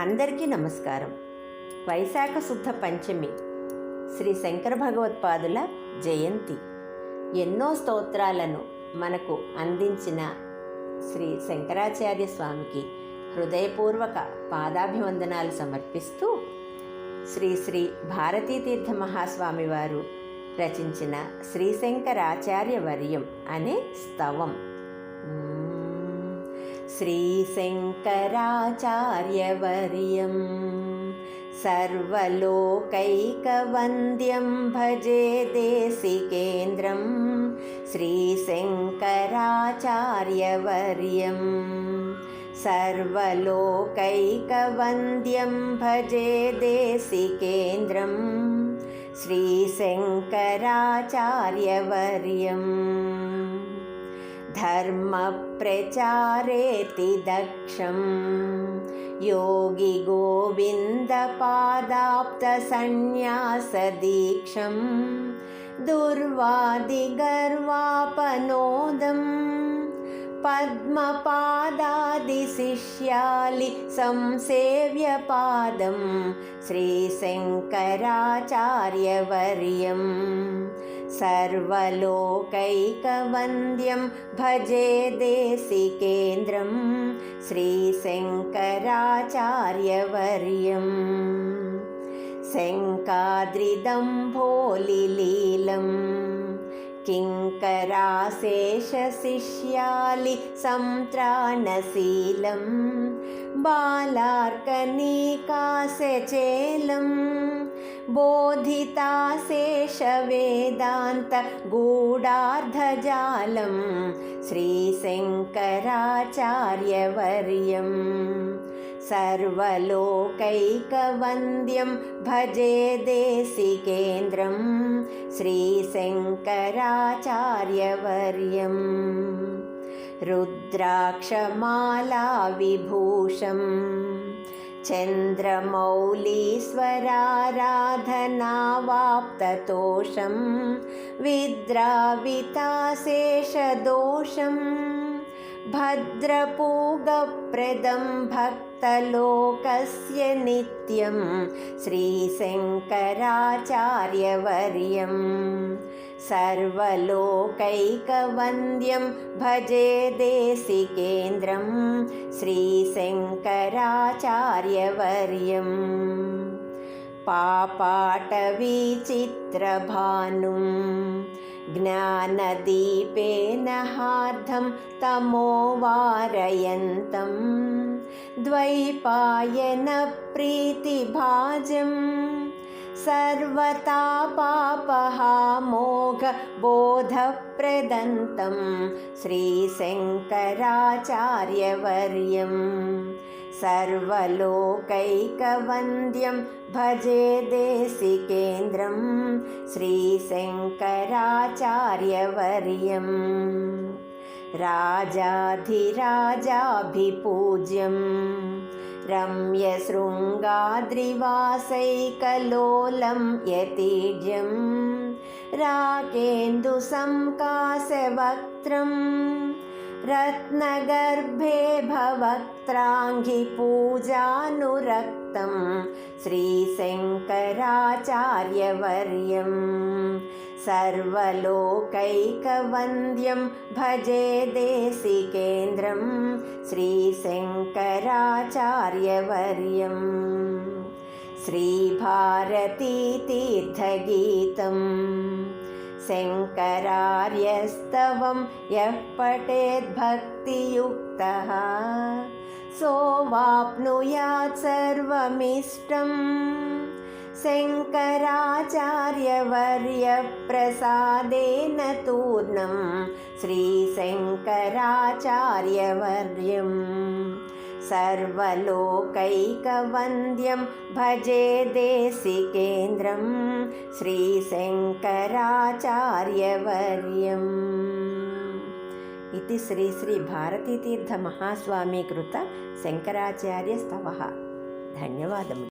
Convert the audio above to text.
అందరికీ నమస్కారం. వైశాఖ శుద్ధ పంచమి శ్రీ శంకర భగవత్పాదుల జయంతి. ఎన్నో స్తోత్రాలను మనకు అందించిన శ్రీ శంకరాచార్య స్వామికి హృదయపూర్వక పాదాభివందనాలు సమర్పిస్తూ శ్రీ శ్రీ భారతీతీర్థ మహాస్వామి వారు రచించిన శ్రీశంకరాచార్య వర్యం అనే స్తవం. श्रीशङ्कराचार्यवर्यं सर्वलोकैकवन्द्यं भजे देशिकेन्द्रं श्रीशङ्कराचार्यवर्यं सर्वलोकैकवन्द्यं भजे देशिकेन्द्रं श्रीशङ्कराचार्यवर्यम् धर्मप्रचारेति दक्षं योगिगोविन्दपादाप्तसन्न्यासदीक्षं दुर्वादिगर्वापनोदम् पद्मपादादिशिष्यालि संसेव्यपादं श्रीशङ्कराचार्यवर्यम् सर्वलोकैकवन्द्यं भजे देशिकेन्द्रं श्रीशङ्कराचार्यवर्यम् शङ्काद्रिदम्भोलिलीलम् किङ्कराशेषशिष्यालि संत्राणशीलं बालार्कनीकाशचेलम् बोधिताशेषवेदान्तगूढार्धजालं श्रीशङ्कराचार्यवर्यम् सर्वलोकैकवन्द्यं भजे देशिकेन्द्रं श्रीशङ्कराचार्यवर्यम् रुद्राक्षमालाविभूषम् चन्द्रमौलीश्वराराधनावाप्ततोषं विद्राविताशेषदोषं भद्रपूगप्रदं भक्तलोकस्य नित्यं श्रीशङ्कराचार्यवर्यम् सर्वलोकैकवन्द्यं भजे देशिकेन्द्रं श्रीशङ्कराचार्यवर्यम् पापाटवीचित्रभानुं ज्ञानदीपेन हार्धं तमोवारयन्तं द्वैपायनप्रीतिभाजम् सर्वतापापहामोघबोधप्रदन्तं श्रीशङ्कराचार्यवर्यम् सर्वलोकैकवन्द्यं भजे देशिकेन्द्रं श्रीशङ्कराचार्यवर्यम्। राजाधिराजाभिपूज्यम् रम्यशृङ्गाद्रिवासैकलोलं यतीज्यं राकेन्दुसंकाशवक्त्रं रत्नगर्भे भवक्त्राङ्घिपूजानुरक्तं श्रीशङ्कराचार्यवर्यम् सर्वलोकैकवन्द्यं भजे देशिकेन्द्रं श्रीशङ्कराचार्यवर्यम् श्रीभारतीतीर्थगीतं शङ्करार्यस्तवं यः पठेद्भक्तियुक्तः। सोवाप्नुयात् सर्वमिष्टम् शङ्कराचार्यवर्यप्रसादेन तूर्णं श्रीशङ्कराचार्यवर्यम् सर्वलोकैकवन्द्यं भजे देशिकेन्द्रं श्रीशङ्कराचार्यवर्यम् इति श्री श्रीभारतीतीर्थमहास्वामीकृत शङ्कराचार्यस्तवः ధన్యవాదములు